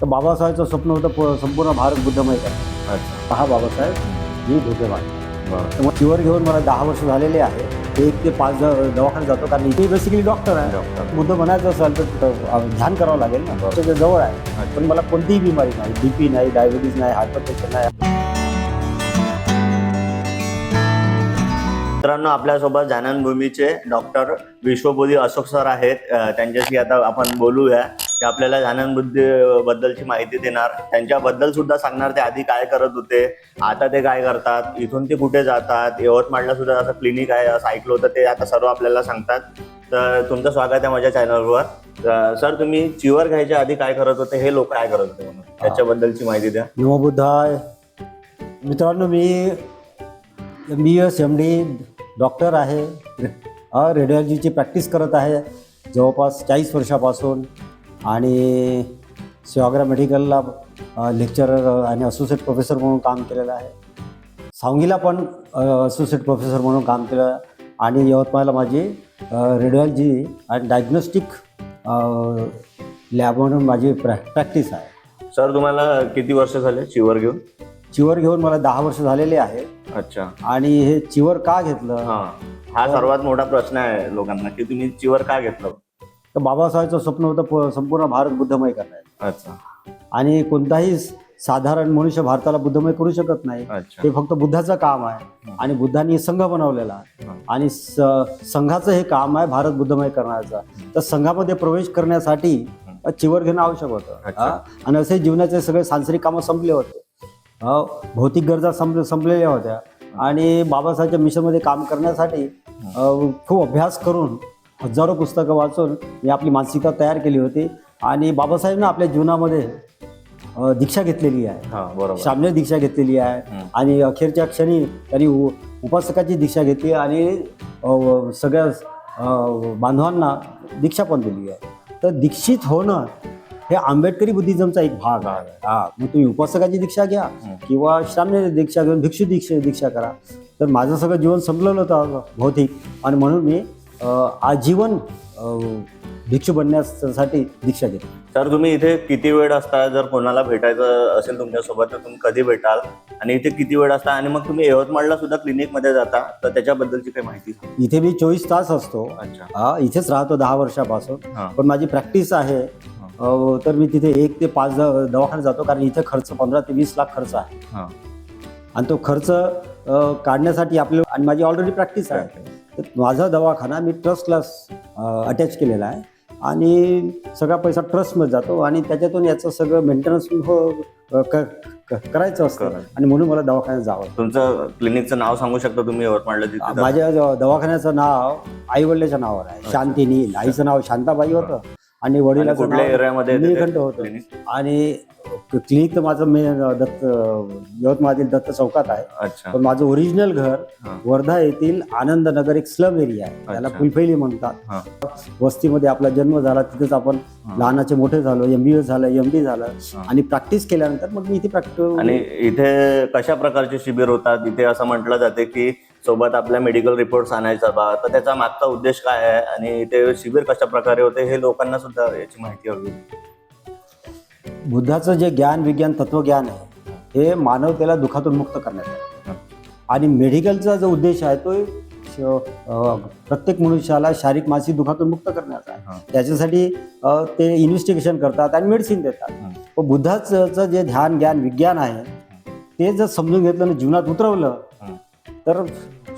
तर बाबासाहेबचं स्वप्न होतं प- संपूर्ण भारत बुद्धमय करा अच्छा. हा बाबासाहेब मी धोकेबाज. बरं चिवर घेऊन मला दहा वर्ष झालेले आहे. एक ते पाच द- दवाखान्यात जातो कारण इथे बेसिकली डॉक्टर आहे. डॉक्टर बुद्ध बनायचं असेल तर ध्यान करावं लागेल ना. त्याच्याजवळ आहे. पण मला कोणतीही बिमारी नाही बीपी नाही डायबिटीज नाही हायपरटेन्शन नाही. मित्रांनो आपल्यासोबत जाननभूमीचे डॉक्टर विश्वबोधी अशोक सर आहेत. अ, त्यांच्याशी आता आपण बोलूया. ते आपल्याला जाननबुद्धी बद्दलची माहिती देणार. त्यांच्याबद्दल सुद्धा सांगणार ते आधी काय करत होते. आता ते काय करतात? इथून ते कुठे जातात? यवतमाळला सुद्धा असं क्लिनिक आहे असं ऐकलं होतं ते आता सर्व आपल्याला सांगतात. तर तुमचं स्वागत आहे माझ्या चॅनलवर सर तुम्ही चिवर घ्यायच्या आधी काय करत होते? हे लोक काय करत होते म्हणून? त्याच्याबद्दलची माहिती द्या. नमोबुद्धाय. मित्रांनो मी M B S M D doctor आहे. रेडिओलॉजीची प्रॅक्टिस करत आहे. जवळपास चाळीस वर्षापासून. आणि सेवाग्रा मेडिकलला लेक्चरर आणि असोसिएट प्रोफेसर म्हणून काम केलेलं आहे. सांगलीला पण असोसिएट प्रोफेसर म्हणून काम केलं. आणि यवतमाळला माझी रेडिओलॉजी आणि डायग्नोस्टिक लॅब म्हणून माझी प्रॅ प्रॅक्टिस आहे. सर तुम्हाला किती वर्ष झाले चिवर घेऊन? चिवर घेऊन मला दहा वर्ष झालेले आहे. अच्छा. आणि हे चिवर का घेतलं? हा. हा सर्वात मोठा प्रश्न आहे लोकांना की तुम्ही चिवर का घेतलं? तर बाबासाहेबचं स्वप्न होतं प- संपूर्ण भारत बुद्धमय करण्याचं. अच्छा. आणि कोणताही स- साधारण मनुष्य भारताला बुद्धमय करू शकत नाही. अच्छा. ते फक्त बुद्धाचं काम आहे. आणि बुद्धांनी संघ बनवलेला आहे. हा. आणि स- संघाचं हे काम आहे भारत बुद्धमय करण्याचं. तर संघामध्ये प्रवेश करण्यासाठी चिवर घेणं आवश्यक होतं. अच्छा. हा? आणि असे जीवनाचे सगळे सांसारिक कामं संपले होते. भौतिक गरजा संप संपलेल्या होत्या. आणि बाबासाहेबच्या मिशनमध्ये काम करण्यासाठी अ, खूप अभ्यास करून हजारो पुस्तकं वाचून मी आपली मानसिकता तयार केली होती. आणि बाबासाहेबनं आपल्या जीवनामध्ये दीक्षा घेतलेली आहे. हा बरोबर. शामने दीक्षा घेतलेली आहे. आणि अखेरच्या क्षणी त्यांनी उ- उपासकाची दीक्षा घेतली आणि सगळ्या बांधवांना दीक्षा पण दिली आहे. तर दीक्षित होणं हे आंबेडकरी बुद्धिझमचा एक भाग आहे. हा मग तुम्ही उपासकाची दीक्षा घ्या. किंवा श्रामने दीक्षा घेऊन भिक्षू दीक्षा दीक्षा करा. तर माझं सगळं जीवन संपलेलं होतं भौतिक आणि म्हणून मी आजीवन भिक्षू बनण्यासाठी दीक्षा घेतली सर तुम्ही इथे किती वेळ असता जर कोणाला भेटायचं असेल तुमच्यासोबत तर तुम्ही कधी भेटाल? आणि इथे किती वेळ असता? आणि मग तुम्ही यवतमाळला सुद्धा क्लिनिकमध्ये जाता तर त्याच्याबद्दलची काही माहिती. इथे मी चोवीस तास असतो. अच्छा. हा इथेच राहतो दहा वर्षापासून. पण माझी प्रॅक्टिस आहे. तर मी तिथे एक ते पाच दवाखान्यात जातो कारण इथे खर्च पंधरा ते वीस लाख खर्च आहे. आणि तो खर्च काढण्यासाठी आपले आणि माझी ऑलरेडी प्रॅक्टिस आहे. तर माझा दवाखाना मी ट्रस्टला अटॅच केलेला आहे. आणि सगळा पैसा ट्रस्टमध्ये जातो आणि त्याच्यातून याचं सगळं मेंटेनन्स करायचं असतं. आणि म्हणून मला दवाखान्यात जावं तुमचं क्लिनिकचं नाव सांगू शकता तुम्ही यवतमाळला? माझ्या दवाखान्याचं नाव आई वडिलाच्या नावावर आहे. शांती नील आईचं नाव शांताबाई होतं. आणि वडिलाचं कुठल्या एरियामध्ये होतं? आणि क्लिनिक तर माझं मे दत्त यवतमाळतील दत्त चौकात आहे पण माझं ओरिजिनल घर. वर्धा येथील आनंद नगर एक स्लम एरिया आहे त्याला. फुलफैली म्हणतात. वस्तीमध्ये आपला जन्म झाला तिथेच आपण. लहानाचे मोठे झालो एम बी एस झालं एम डी झालं. आणि प्रॅक्टिस केल्यानंतर मग मी इथे प्रॅक्टिस आणि इथे कशा प्रकारचे शिबिर होतात इथे असं म्हटलं जाते की सोबत आपल्या मेडिकल रिपोर्ट्स आणायचा बा. तर त्याचा मागचा उद्देश काय आहे? आणि इथे शिबिर कशा प्रकारे होते? हे लोकांना सुद्धा याची माहिती हवी बुद्धाचं जे ज्ञान विज्ञान तत्वज्ञान आहे हे मानवतेला दुखातून मुक्त करण्यात आहे आणि मेडिकलचा जो उद्देश आहे तो प्रत्येक मनुष्याला शारीरिक मानसिक दुखातून मुक्त करण्याचा आहे. त्याच्यासाठी ते इन्व्हेस्टिगेशन करतात आणि मेडिसिन देतात. पण बुद्धाचं जे ध्यान ज्ञान विज्ञान आहे ते जर समजून घेतलं आणि जीवनात उतरवलं. तर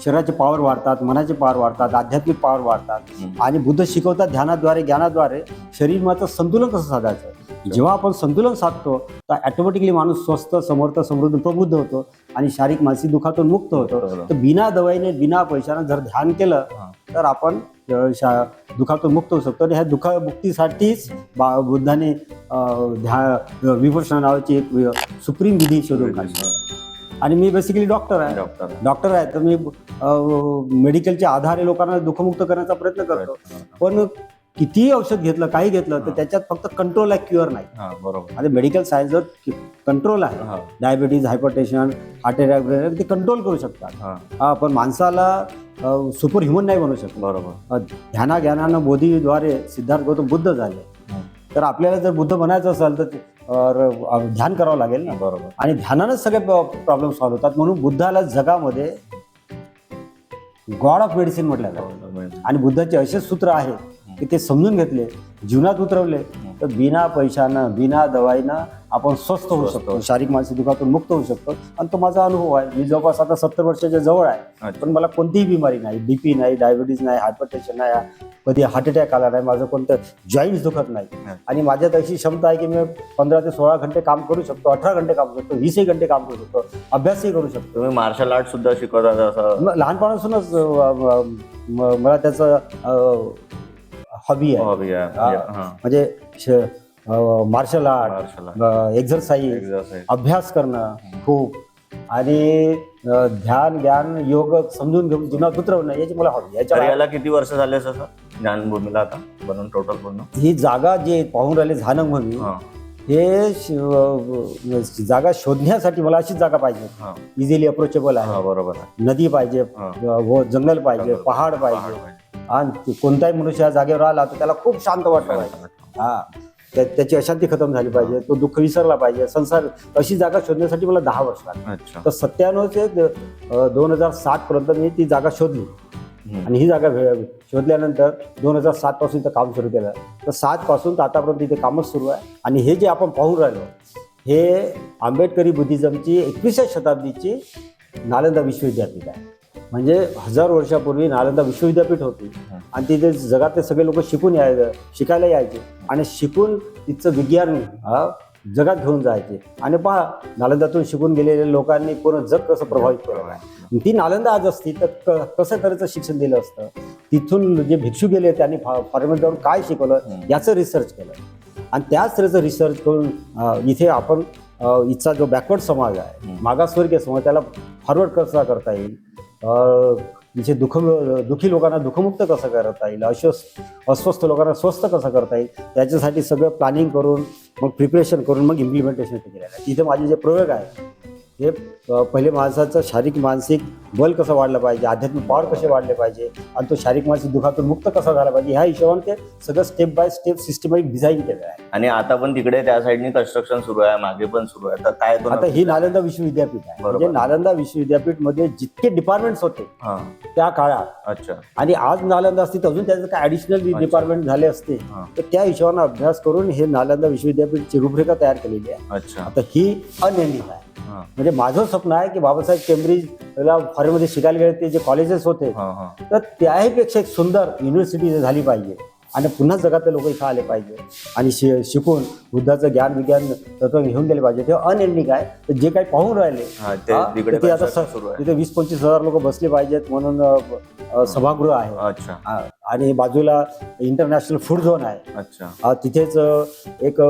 शरीराचे पॉवर वाढतात मनाचे पॉवर वाढतात आध्यात्मिक पॉवर वाढतात. आणि बुद्ध शिकवतात ध्यानाद्वारे ज्ञानाद्वारे शरीराचं संतुलन कसं साधायचं? जेव्हा आपण संतुलन साधतो तर ऑटोमॅटिकली माणूस स्वस्थ समर्थ समृद्ध प्रबुद्ध होतो आणि शारीरिक मानसिक दुखातून मुक्त होतो. तर बिना दवाईने बिना पैशानं जर ध्यान केलं. तर आपण दुखातून मुक्त होऊ शकतो. आणि ह्या दुःखमुक्तीसाठीच बा बुद्धाने ध्या विभूषण नावाची एक सुप्रीम विधी शोधून काढली. आणि मी बेसिकली डॉक्टर आहे. डॉक्टर डॉक्टर आहे तर मी मेडिकलच्या आधारे लोकांना दुःखमुक्त करण्याचा प्रयत्न करतो. पण कितीही औषध घेतलं काही घेतलं तर. त्याच्यात फक्त कंट्रोल आहे क्युअर नाही. हा बरोबर. आता मेडिकल सायन्सवर कंट्रोल आहे. डायबिटीज हायपरटेन्शन हार्ट अटॅक ते कंट्रोल करू शकतात. पण माणसाला सुपर ह्युमन नाही बनवू शकत. बरोबर. ध्याना ज्ञानानं बोधीद्वारे सिद्धार्थ गौतम बुद्ध झाले. तर आपल्याला जर बुद्ध बनायचं असेल तर ध्यान करावं लागेल ना? बरोबर. आणि ध्यानानंच सगळे प्रॉब्लेम सॉल्व्ह होतात. म्हणून बुद्धाला जगामध्ये गॉड ऑफ मेडिसिन म्हटलं जातं. आणि बुद्धाचे असे सूत्र आहेत की ते समजून घेतले जीवनात उतरवले तर बिना पैशानं बिना दवाईनं आपण स्वस्थ होऊ शकतो. शारीरिक मानसिक दुखातून मुक्त होऊ शकतो. आणि तो माझा अनुभव आहे. मी जवळपास आता सत्तर वर्षाच्या जवळ आहे. पण मला कोणतीही बिमारी नाही बीपी नाही डायबिटीज नाही हायपरटेन्शन नाही कधी हार्ट अटॅक आला नाही माझं कोणतं जॉईंट दुखत नाही. आणि माझ्यात अशी क्षमता आहे की मी पंधरा ते सोळा घंटे काम करू शकतो अठरा घंटे काम करू शकतो वीसही घंटे काम करू शकतो अभ्यासही करू शकतो. तुम्ही मार्शल आर्ट सुद्धा म- लहानपणापासूनच मला त्याचं हॉबी आहे. hobby आहे. म्हणजे. म्हणजे मार्शल आर्ट. एक्झरसाईज. अभ्यास करणं खूप. आणि ध्यान ज्ञान योग समजून घेऊन जीवनात उतरवणं याची मला हॉबी याच्या याला किती वर्ष झाले असं ज्ञानभूमीला आता बनवून टोटल पूर्ण ही जागा जी पाहून राहिले म्हणून हा. जागा शोधण्यासाठी मला अशीच जागा पाहिजे. इझिली अप्रोचेबल हा आहे. बरोबर नदी पाहिजे जंगल पाहिजे पहाड पाहिजे. आणि कोणताही मनुष्य या जागेवर आला तर त्याला खूप शांत वाटलं पाहिजे हा. त्याची अशांती खतम झाली पाहिजे तो दुःख विसरला पाहिजे. संसार अशी जागा शोधण्यासाठी मला दहा वर्ष लागली. तर सत्त्याण्णव ते दोन हजार सात पर्यंत मी ती जागा शोधली. आणि ही जागा शोधल्यानंतर दोन हजार सात पासून इथं काम सुरू केलं. तर सात पासून तर आतापर्यंत इथे कामच सुरू आहे. आणि हे जे आपण पाहून राहिलो हे आंबेडकरी बुद्धिझमची एकविसव्या शताब्दीची नालंदा विश्वविद्यापीठ आहे. म्हणजे हजार वर्षापूर्वी नालंदा विश्वविद्यापीठ होती. आणि तिथे जगातले सगळे लोक शिकून याय शिकायला यायचे. आणि शिकून तिथचं विज्ञान जगात घेऊन जायचे. आणि पहा नालंदातून शिकून गेलेल्या लोकांनी पूर्ण जग कसं प्रभावित केलं? आहे ती नालंदा आज असती तर क- कसं तऱ्हेचं शिक्षण दिलं असतं? तिथून जे भिक्षू गेले त्यांनी फा- फॉरेनमध्ये जाऊन काय शिकवलं. याचं रिसर्च केलं. आणि त्याच तऱ्हेचं रिसर्च करून इथे आपण इथचा जो बॅकवर्ड समाज आहे. मागासवर्गीय समाज त्याला फॉरवर्ड कसा करता येईल? अं, दुःख दुःखी लोकांना दुःखमुक्त कसं करता येईल? अस्वस्थ अस्वस्थ लोकांना स्वस्थ कसं करता येईल? त्याच्यासाठी सगळं प्लॅनिंग करून मग प्रिपरेशन करून मग इम्प्लिमेंटेशन केलेलं आहे. तिथे माझे जे प्रयोग आहे हे पहिले माणसाचं शारीरिक मानसिक बल कसं वाढलं पाहिजे आध्यात्मिक पॉवर कसे वाढले पाहिजे आणि तो शारीरिक मानसिक दुखातून मुक्त कसा झाला पाहिजे ह्या हिशोबाने ते सगळं step by step systematic design केलं आहे. आणि आता पण तिकडे त्या साईडनी कन्स्ट्रक्शन सुरू आहे मागे पण सुरू आहे. तर काय आता ही नालंदा विश्वविद्यापीठ आहे. म्हणजे नालंदा विश्वविद्यापीठमध्ये जितके डिपार्टमेंट्स होते हा. त्या काळात अच्छा. आणि आज नालंदा असती तर अजून त्याचं काय ऍडिशनल. डिपार्टमेंट झाले असते. तर त्या हिशोबाने अभ्यास करून हे नालंदा विश्वविद्यापीठची रूपरेखा तयार केलेली आहे. अच्छा. आता ही अनियमित आहे. म्हणजे माझं स्वप्न आहे की बाबासाहेब केम्ब्रिजला फॉरेनमध्ये शिकायला गेले ते जे कॉलेजेस होते तर त्याहीपेक्षा एक सुंदर युनिव्हर्सिटी झाली पाहिजे. आणि पुन्हा जगातले लोक इथं आले पाहिजे. आणि शि शिकून बुद्धाचं ज्ञान विज्ञान तत्व घेऊन गेले पाहिजे. ते अनेमिक आहे. तर जे काही पाहून राहिले ते आता तिथे वीस पंचवीस हजार लोक बसले पाहिजेत म्हणून सभागृह आहे. आणि बाजूला इंटरनॅशनल फूड झोन आहे. तिथेच एक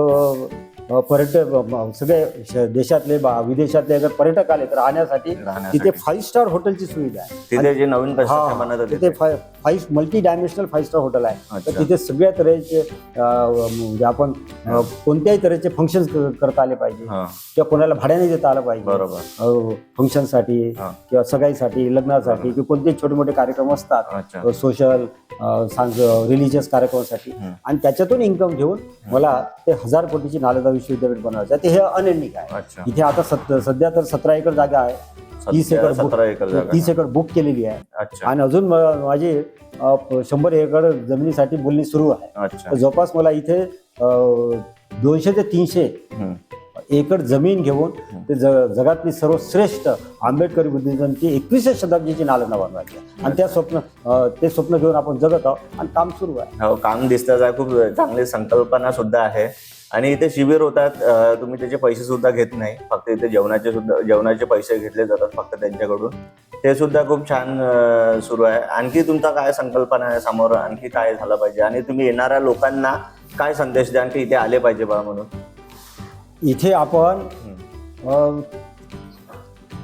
पर्यटक सगळे देशातले बा- विदेशातले अगर पर्यटक आले तर राहण्यासाठी. तिथे फाईव्ह स्टार हॉटेलची सुविधा आहे. तिथे जे नवीन तिथे five multi dimensional five star hotel आहे. तर तिथे सगळ्या तऱ्हेचे म्हणजे आपण कोणत्याही तऱ्हेचे फंक्शन करता आले पाहिजे. किंवा कोणाला भाड्याने देता आलं पाहिजे. बरोबर. फंक्शनसाठी. किंवा सगाईसाठी लग्नासाठी किंवा कोणतेही छोटे मोठे कार्यक्रम असतात. सोशल सांग रिलिजियस कार्यक्रमासाठी. आणि त्याच्यातून इन्कम घेऊन मला ते हजार कोटीची नालंदा विश्वविद्यापीठ बनवायचं आहे. ते हे अनएंडिंग आहे अच्छा. इथे आता सत- सध्या तर सतरा एकर जागा आहे. तीस सध्या एकर बुक सतरा एकर जागा. तीस एकर बुक केलेली आहे. अच्छा. आणि अजून म- माझी अ, प- शंभर एकर जमिनीसाठी बोलणी सुरू आहे. अच्छा. तर जवळपास मला इथे दोनशे ते तीनशे हम्म. एकर जमीन घेऊन ते ज- जगातली सर्वश्रेष्ठ आंबेडकरी बुद्धिझमची एकविसव्या शताब्दीची नालंदा बनवायची आहे. आणि त्या स्वप्न अ, ते स्वप्न घेऊन आपण जगत आहोत आणि काम सुरू आहे. हो काम दिसतच आहे. खूप चांगली संकल्पना सुद्धा आहे. आणि इथे शिबिर होतात. तुम्ही त्याचे पैसे सुद्धा घेत नाही. फक्त इथे जेवणाचे सुद्धा जेवणाचे पैसे घेतले जातात फक्त त्यांच्याकडून. ते सुद्धा खूप छान सुरू आहे. आणखी तुमचा काय संकल्पना आहे समोर? आणखी काय झालं पाहिजे? आणि तुम्ही येणाऱ्या लोकांना काय संदेश द्या की इथे आले पाहिजे बा म्हणून? इथे आपण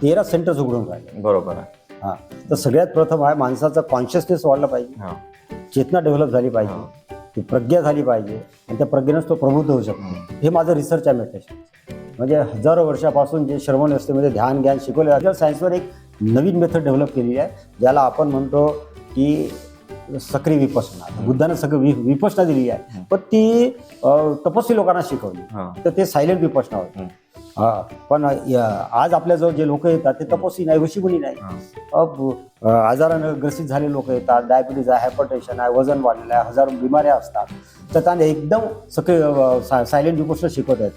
तेरा सेंटर्स उघडून राहिले. बरोबर आहे. हां. तर सगळ्यात प्रथम आहे माणसाचा कॉन्शियसनेस वाढला पाहिजे. चेतना डेव्हलप झाली पाहिजे. ती प्रज्ञा झाली पाहिजे आणि त्या प्रज्ञेनंच तो प्रबुद्ध होऊ शकतो. हे माझं रिसर्च आहे मेडिटेशन म्हणजे हजारो वर्षापासून जे श्रवण व्यवस्थेमध्ये ध्यान ज्ञान शिकवले जाते सायन्सवर एक नवीन मेथड डेव्हलप केलेली आहे ज्याला आपण म्हणतो की सक्रिय विपसना. बुद्धानं सगळं वि- विपसना दिली आहे पण ती तपस्वी लोकांना शिकवली. तर ते सायलेंट विपसना होते. हा पण या- आज आपल्याजवळ जे लोक येतात ते तपस्वी नाही ऋषीमुनी नाही. अब, अ, आजारानं ग्रसित झाले लोक येतात डायबिटीज आहे हायपरटेन्शन आहे वजन वाढलेलं आहे हजारो बिमाऱ्या असतात. तर त्यांना एकदम सगळे सायलेंट विपसना शिकवत आहेत.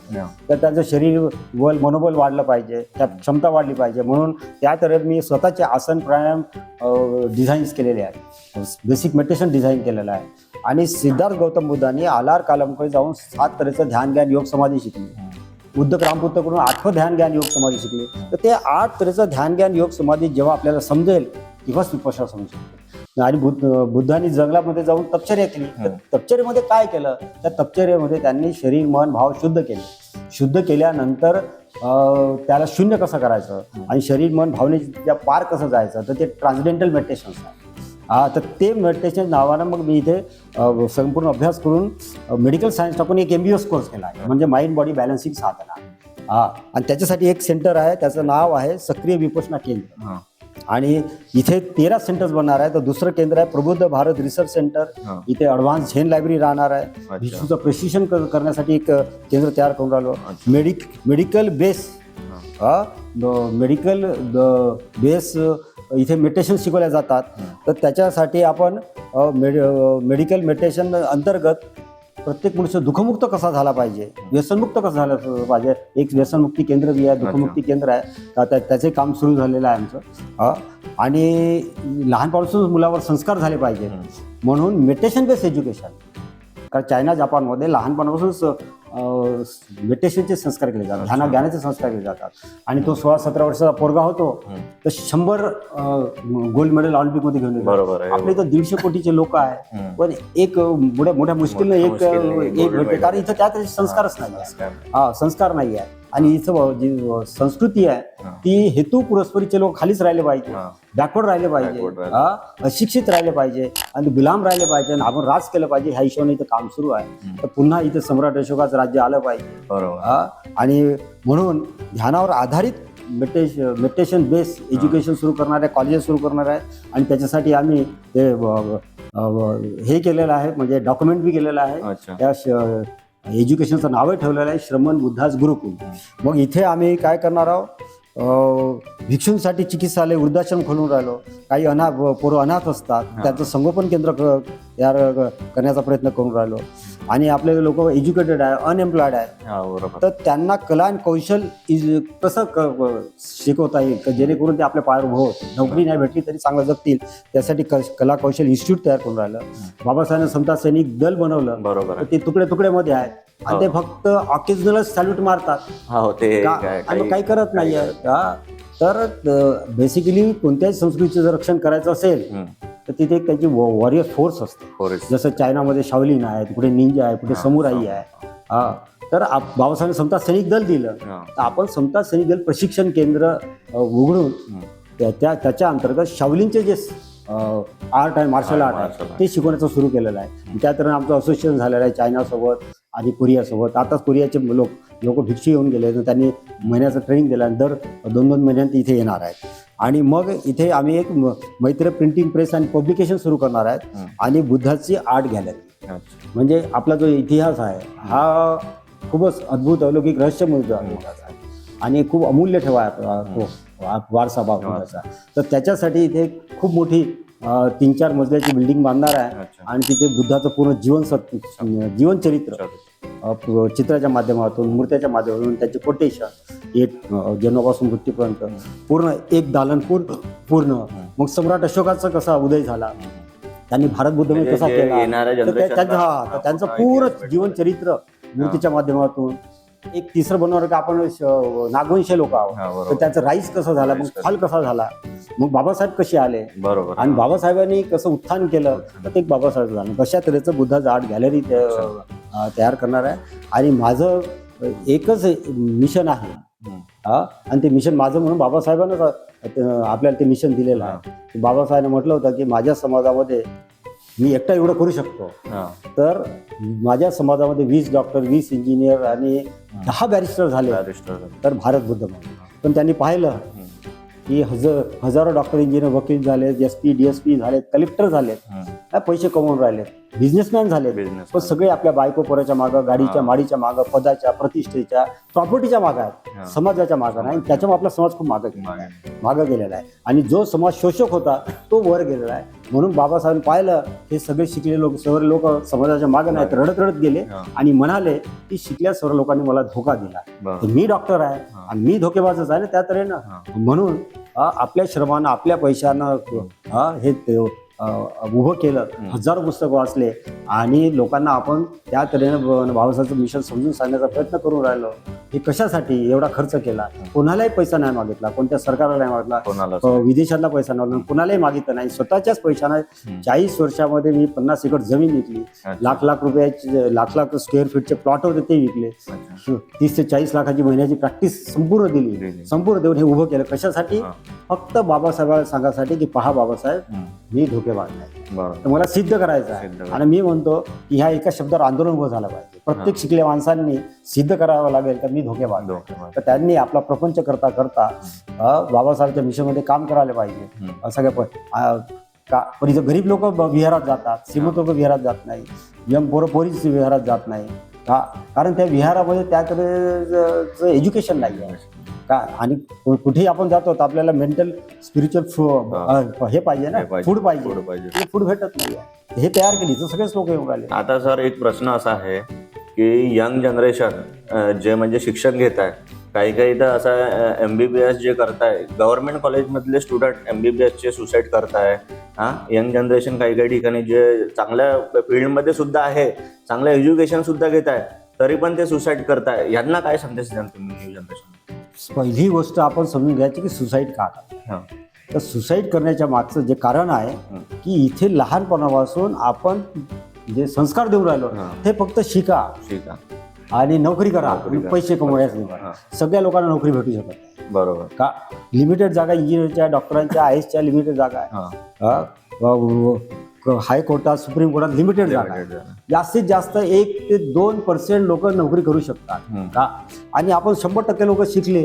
तर त्यांचं शरीर बल मनोबल वाढलं पाहिजे त्यात क्षमता वाढली पाहिजे. म्हणून त्या तऱ्हेत मी स्वतःचे आसन प्राणायाम डिझाईन्स केलेले आहेत. बेसिक मेडिटेशन डिझाईन केलेलं आहे. आणि सिद्धार्थ गौतम बुद्धांनी आलार कालमकडे जाऊन सात तऱ्हेचं ध्यान ज्ञान योग समाधी शिकली. बुद्ध रामपुत्रकडून आठवं ध्यान ज्ञान योग समाधी शिकली. तर ते आठ तऱ्हेचं ध्यान ज्ञान योग समाधी जेव्हा आपल्याला समजेल तेव्हाच विपश्यना समजू शकते. आणि बुद्ध बुद्धांनी जंगलामध्ये जाऊन तपचर्या केली. तर तपचर्यामध्ये काय केलं? त्या तपचर्यामध्ये त्यांनी शरीर मन भाव शुद्ध केले. शुद्ध केल्यानंतर त्याला शून्य कसं करायचं? आणि शरीर मन भावनेच्या पार कसं जायचं? तर ते ट्रान्सडेंटल मेडिटेशन आहे हा तर ते मेडिटेशन नावानं मग मी इथे संपूर्ण अभ्यास करून मेडिकल सायन्स टाकून एक एम बी एस कोर्स केला आहे. म्हणजे माइंड बॉडी बॅलन्सिंग साधना. हा आणि त्याच्यासाठी एक सेंटर आहे त्याचं नाव आहे सक्रिय विपसना केंद्र. हा. आणि इथे तेरा सेंटर्स बनणार आहे. तर दुसरं केंद्र आहे प्रबुद्ध भारत रिसर्च सेंटर. इथे ॲडव्हान्स झेन लायब्ररी राहणार आहे. भिक्षूचं प्रशिक्षण कर- करण्यासाठी एक केंद्र तयार करून राहिलो. मेडिक मेडिकल बेस हा. मेडिकल बेस इथे मेडिटेशन शिकवल्या जातात. तर त्याच्यासाठी आपण मेड मेडिकल मेडिटेशन अंतर्गत प्रत्येक मनुष्य दुःखमुक्त कसा झाला पाहिजे? व्यसनमुक्त कसं झालं पाहिजे? एक व्यसनमुक्ती केंद्र बी आहे दुःखमुक्ती केंद्र आहे. त्याचे काम सुरू झालेलं आहे आमचं. आणि लहानपणापासून मुलावर संस्कार झाले पाहिजे म्हणून मेडिटेशन बेस एज्युकेशन. कारण चायना जपानमध्ये लहानपणापासूनच मेडिटेशनचे संस्कार केले जातात ध्याना ज्ञानाचे संस्कार केले जातात. आणि तो सोळा सतरा वर्षाचा पोरगा होतो तर शंभर गोल्ड मेडल ऑलिम्पिकमध्ये घेऊन येतो. आपल्या इथं दीडशे कोटीचे लोक आहे. पण एक मोठ्या मोठ्या मुश्किलनं एक एक भेटते. कारण इथं त्या संस्कारच नाही. हा संस्कार नाही आहे आणि इथं जी संस्कृती आहे. ती हेतू पुरस्परीचे लोक खालीच राहिले पाहिजे. बॅकवर्ड राहिले पाहिजे. अशिक्षित राहिले पाहिजे. आणि गुलाम राहिले पाहिजे. आणि आपण राज केलं पाहिजे. ह्या हिशोबाने इथं काम सुरू आहे. तर पुन्हा इथे सम्राट अशोकाचं राज्य आलं पाहिजे. आणि म्हणून ध्यानावर आधारित मेडिटेश मेडिटेशन बेस एज्युकेशन सुरू करणार आहे कॉलेजेस सुरू करणार आहे. आणि त्याच्यासाठी आम्ही हे केलेलं आहे. म्हणजे डॉक्युमेंट बी केलेलं आहे. त्या एज्युकेशनचं नावं ठेवलेलं आहे श्रमण बुद्धास गुरुकुल. मग इथे आम्ही काय करणार आहोत? भिक्षूंसाठी चिकित्सालय वृद्धाश्रम खोलून राहिलो. काही अनाथ पोरं अनाथ असतात त्यांचं संगोपन केंद्र क- तयार क- करण्याचा प्रयत्न करून राहिलो. आणि आपले लोक एज्युकेटेड आहे अनएम्प्लॉयड आहे. हा बरोबर. तर त्यांना कला आणि कौशल इज- कसं क- शिकवता येईल? क- जेणेकरून ते आपल्या पायावर उभं होतील. नोकरी नाही भेटली तरी चांगलं जगतील. त्यासाठी कला कौशल इन्स्टिट्यूट तयार करून राहिलं. बाबासाहेब समता सैनिक दल बनवलं. बरोबर. तर आहे ते तुकडे तुकड्यामध्ये आहेत. आणि ते फक्त ऑकेजनलच सॅल्यूट मारतात. हा हो ते का- काय- आणि काही करत नाही तर बेसिकली कोणत्याही संस्कृतीचं जर रक्षण करायचं असेल. तर तिथे एक त्याची वॉरियर फोर्स असते. जसं चायनामध्ये शावलिन आहे कुठे निंजा आहे कुठे समुराई आहे हा. तर आप- बाबासाहेब समता सैनिक दल दिलं. तर आपण समता सैनिक दल प्रशिक्षण केंद्र उघडून त्या त्या- त्याच्या अंतर्गत शावलिनचे जे आर्ट आहे मार्शल आर्ट आहे. ते शिकवण्याचं सुरू केलेलं आहे. त्या तऱ्हेने आमचं असोसिएशन झालेलं आहे चायनासोबत आणि कोरियासोबत. आताच कोरियाचे लोक लोक भिक्षू येऊन गेले तर त्यांनी महिन्याचं ट्रेनिंग दिलं आणि दर दोन दोन महिन्यांत इथे येणार आहेत. आणि मग इथे आम्ही एक मैत्र प्रिंटिंग प्रेस आणि पब्लिकेशन सुरू करणार आहेत. आणि बुद्धाची आर्ट गॅलरी. म्हणजे आपला जो इतिहास आहे हा खूपच अद्भुत अलौकिक रहस्यमय आहे. आणि खूप अमूल्य ठेवा वारसा बाबूचा तर त्याच्यासाठी इथे खूप मोठी तीन चार मजल्याची बिल्डिंग बांधणार आहे अच्छा. आणि तिथे बुद्धाचं पूर्ण जीवन जीवनचरित्र. अ, चित्राच्या माध्यमातून मूर्त्याच्या माध्यमातून त्याचे कोटेशन एक अ, जन्मापासून मृत्यूपर्यंत पूर्ण एक दालन पूर्ण पूर्ण. मग सम्राट अशोकाचा कसा उदय झाला? त्यांनी भारत बुद्धमय म्हणजे कसा जे केला? येणाऱ्या तर त्या- generation त्यांचं ला हा तर त्यांचं पूर्ण इतिहास जीवन चरित्र मूर्तीच्या माध्यमातून एक तिसरं बनवणार का आपण नागवंशी लोक आहोत. तर त्याचं राईस कसं झाला मग फॉल कसा झाला? मग बाबासाहेब कसे आले? बरोबर. आणि बाबासाहेबांनी कसं उत्थान केलं तर ते बाबासाहेब झालं. तशा तऱ्हेचं बुद्धाचं आर्ट गॅलरी तयार करणार आहे. आणि माझं एकच मिशन आहे. हा? आणि ते मिशन माझं म्हणून बाबासाहेबांनाच आपल्याला ते मिशन दिलेलं आहे. बाबासाहेबांनी म्हटलं होतं की माझ्या समाजामध्ये मी एकटा एवढं करू शकतो. तर माझ्या समाजामध्ये वीस डॉक्टर वीस इंजिनियर आणि दहा बॅरिस्टर झाले. तर भारत बुद्ध म्हणून. पण त्यांनी पाहिलं की हजार हजारो डॉक्टर इंजिनियर वकील झालेत S P D S P झालेत कलेक्टर झालेत. काय पैसे कमवून राहिलेत? बिझनेसमॅन बिझनेस पण सगळे आपल्या बायको पोराच्या मागं गाडीच्या हा. माडीच्या मागं पदाच्या प्रतिष्ठेच्या प्रॉपर्टीच्या मागं आहेत. हा. समाजाच्या मागं नाही. त्याच्यामुळे आपला समाज खूप मागं मागं. गेलेला आहे. आणि जो समाज शोषक होता तो वर गेलेला आहे. म्हणून बाबासाहेब पाहिलं हे सगळे शिकलेले लोक सर्व लोक समाजाच्या मागं नाहीत. रडत रडत गेले आणि म्हणाले की शिकल्या सर्व लोकांनी मला धोका दिला. तर मी डॉक्टर आहे हा. आणि मी धोकेबाजच आहे ना त्या तऱ्हेनं. म्हणून आपल्या श्रमानं आपल्या पैशानं हे. अ, उभं केलं. हजारो पुस्तकं वाचले आणि लोकांना आपण त्या तऱ्हेनं बाबासाहेबचं मिशन समजून सांगण्याचा प्रयत्न करून राहिलो. हे कशासाठी एवढा खर्च केला? कोणालाही पैसा नाही मागितला कोणत्या सरकारला नाही मागितला विदेशातला पैसा नव्हता कोणालाही मागितलं नाही. स्वतःच्याच पैशानं. चाळीस वर्षामध्ये मी पन्नास एकर जमीन विकली. लाख लाख रुपयाचे लाख लाख स्क्वेअर फीटचे प्लॉट होते ते विकले. तीस ते चाळीस लाखाची महिन्याची प्रॅक्टिस संपूर्ण दिली. संपूर्ण देऊन हे उभं केलं. कशासाठी. फक्त बाबासाहेबांना सांगासाठी की पहा बाबासाहेब. मी धोकेबाज बरोबर. तर मला सिद्ध करायचं आहे. आणि मी म्हणतो की ह्या एका शब्दावर आंदोलन उभं झालं पाहिजे. प्रत्येक शिकल्या माणसांनी सिद्ध करावं लागेल का मी धोकेबाज. तर त्यांनी आपला प्रपंच करता करता बाबासाहेबच्या मिशनमध्ये काम करायला पाहिजे. सगळ्या प- आ, का पण इथं गरीब लोक विहारात जातात श्रीमंत लोक विहारात जात नाही. यंग पोरं पोरीच विहारात जात नाही. का कारण त्या विहारामध्ये त्याकडे एज्युकेशन नाही आहे का? आणि कुठेही आपण जातो तर आपल्याला मेंटल स्पिरिच्युअल हे. पाहिजे ना. फूड पाहिजे. फूड भेटत नाही हे तयार केली तर सगळेच लोक येऊन राहिले. आता सर एक प्रश्न असा आहे की यंग जनरेशन जे म्हणजे शिक्षण घेत आहे काही काही तर असं एम बी बी एस जे करताय गव्हर्नमेंट कॉलेजमधले स्टुडंट एम बी बी एसचे सुसाईड करताय हा? यंग जनरेशन काही काही ठिकाणी जे चांगल्या फील्डमध्ये सुद्धा आहे चांगलं एज्युकेशन सुद्धा घेत आहे तरी पण ते सुसाईड करताय. यांना काय संदेश द्याल तुम्ही न्यू जनरेशन पहिली गोष्ट आपण समजून घ्यायची की सुसाईड का करतात? हां तर सुसाईड करण्याच्या मागचं जे कारण आहे. की इथे लहानपणापासून आपण जे संस्कार देऊन राहिलो हां. ते फक्त शिका आहे आणि नोकरी करा. पैसे कमवायचे हां. सगळ्या लोकांना नोकरी भेटू शकत. बरोबर का लिमिटेड जागा इंजिनियरच्या डॉक्टरांच्या आय एसच्या लिमिटेड जागा आहे हायकोर्टात सुप्रीम कोर्टात लिमिटेड जागा. जास्तीत जास्त एक ते दोन पर्सेंट लोक नोकरी करू शकतात. का? आणि आपण शंभर टक्के लोक शिकले.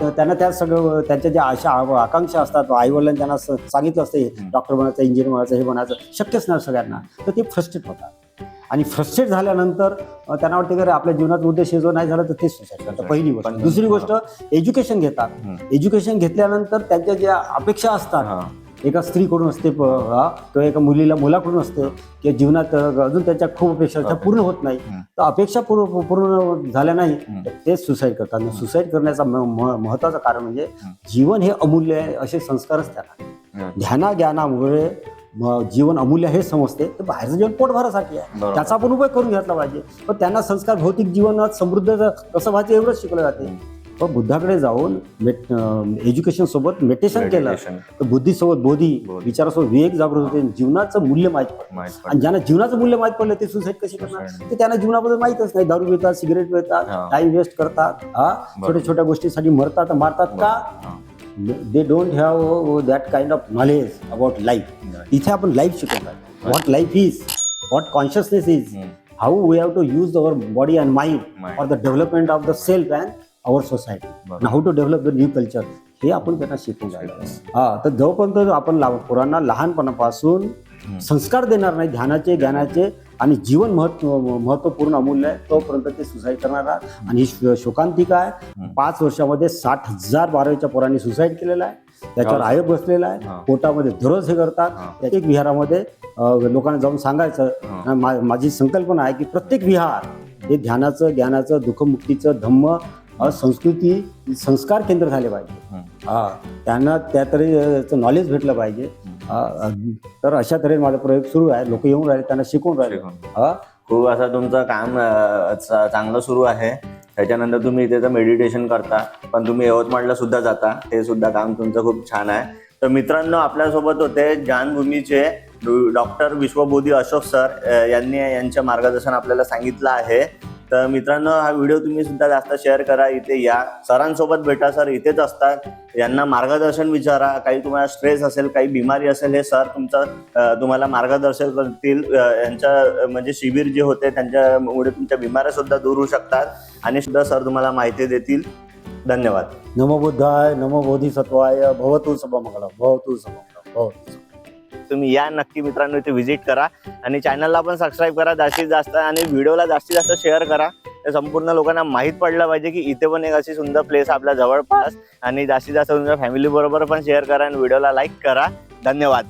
तर त्यांना त्या सगळं त्यांच्या ज्या आशा आकांक्षा असतात आई वडिलांनी त्यांना सांगितलं असते डॉक्टर बनायचं इंजिनियर बनायचं हे बनायचं शक्यच नाही सगळ्यांना. तर ते फ्रस्ट्रेट होतात. आणि फ्रस्ट्रेट झाल्यानंतर त्यांना वाटते की आपल्या जीवनात उद्देश जो नाही झाला तर तेच सुसाईड करतात. पहिली गोष्ट. दुसरी गोष्ट एज्युकेशन घेतात. एज्युकेशन घेतल्यानंतर त्यांच्या ज्या अपेक्षा असतात एका स्त्रीकडून असते हा, किंवा एका मुलीला मुलाकडून असते की जीवनात अजून त्यांच्या खूप अपेक्षा त्या पूर्ण होत नाही. तर अपेक्षा पूर्ण पूर्ण झाल्या नाही तेच सुसाईड करतात सुसाईड करण्याचा महत्वाचं कारण म्हणजे. जीवन हे अमूल्य आहे असे संस्कारच त्यांना हां. ध्याना ज्ञानामुळे जीवन अमूल्य हे समजते तर बाहेरचं जीवन पोटभरासाठी आहे. त्याचा आपण उपयोग करून घेतला पाहिजे पण त्यांना संस्कार भौतिक जीवनात समृद्ध कसं व्हायचं एवढंच शिकवलं जाते. पण बुद्धाकडे जाऊन एज्युकेशन सोबत मेडिटेशन केलं. तर बुद्धीसोबत बोधी बोधी. विचारासोबत विवेक जागृत होते जीवनाचं मूल्य माहीत आणि ज्यांना जीवनाचं मूल्य माहीत पडलं ते सुसाईड कशी Suicide. करणार ते त्यांना जीवनाबद्दल माहीतच नाही दारू पितात सिगरेट. पितात टाइम वेस्ट करतात हा छोट्या छोट्या गोष्टीसाठी मरतात मारतात का. They don't have that kind of knowledge about life इथे आपण लाईफ शिकवतात what life is what consciousness is. How we have to use our body and mind. For the development of the self and our society. How to develop the new culture हे आपण त्यांना शिकवून राहिलो हा तर जोपर्यंत आपण पोरांना लहानपणापासून. संस्कार देणार नाही ध्यानाचे ज्ञानाचे आणि जीवन महत्त्व महत्त्वपूर्ण अमूल्य आहे तोपर्यंत ते सुसाईड करणार आहेत आणि ही शो- शोकांतिका आहे. पाच वर्षामध्ये साठ हजार बारावीच्या पोरांनी सुसाईड केलेलं आहे त्याच्यावर. आयोग बसलेला आहे. पोटामध्ये दररोज हे करतात. प्रत्येक विहारामध्ये अ, लोकांना जाऊन सांगायचं. मा- माझी संकल्पना आहे की प्रत्येक विहार हे ध्यानाचं ज्ञानाचं दुःखमुक्तीचं धम्म संस्कृती संस्कार केंद्र झाले पाहिजे. हं. त्यांना त्या तऱ्हेचं नॉलेज भेटलं पाहिजे. तर अशा तऱ्हेने माझा प्रयोग सुरू आहे. लोक येऊन राहिले त्यांना शिकवून राहिले. हा? खूप असं तुमचं काम चांगलं सुरू आहे. त्याच्यानंतर तुम्ही इथे तर मेडिटेशन करता पण तुम्ही यवतमाळला सुद्धा जाता. ते सुद्धा काम तुमचं खूप छान आहे. तर मित्रांनो आपल्यासोबत होते जानभूमीचे डॉक्टर विश्वबोधी अशोक सर यांनी यांचं मार्गदर्शन आपल्याला सांगितलं आहे. तर मित्रांनो हा व्हिडिओ तुम्ही सुद्धा जास्त शेअर करा इथे या. सरांसोबत भेटा सर इथेच असतात. यांना मार्गदर्शन विचारा. काही तुम्हाला स्ट्रेस असेल काही बिमारी असेल हे सर तुमचं तुम्हाला मार्गदर्शन करतील. यांच्या म्हणजे शिबिर जे होते त्यांच्यामुळे तुमच्या बिमाऱ्या सुद्धा दूर होऊ शकतात. आणि सुद्धा सर तुम्हाला माहिती देतील. धन्यवाद. नमो बुद्धाय नमो बोधिसत्वाय भवतु मंगळ भवतु सबमंगलम भवतु सबमंगलम. तुम्ही या. नक्की मित्रांनो इथे व्हिजिट करा. आणि चॅनलला पण सबस्क्राईब करा. जास्तीत जास्त आणि व्हिडिओला जास्तीत जास्त शेअर करा. तर संपूर्ण लोकांना माहीत पडलं पाहिजे की इथे पण एक अशी सुंदर प्लेस आपल्या जवळपास. आणि जास्तीत जास्त तुमच्या फॅमिली बरोबर पण शेअर करा आणि व्हिडिओला लाईक करा. धन्यवाद.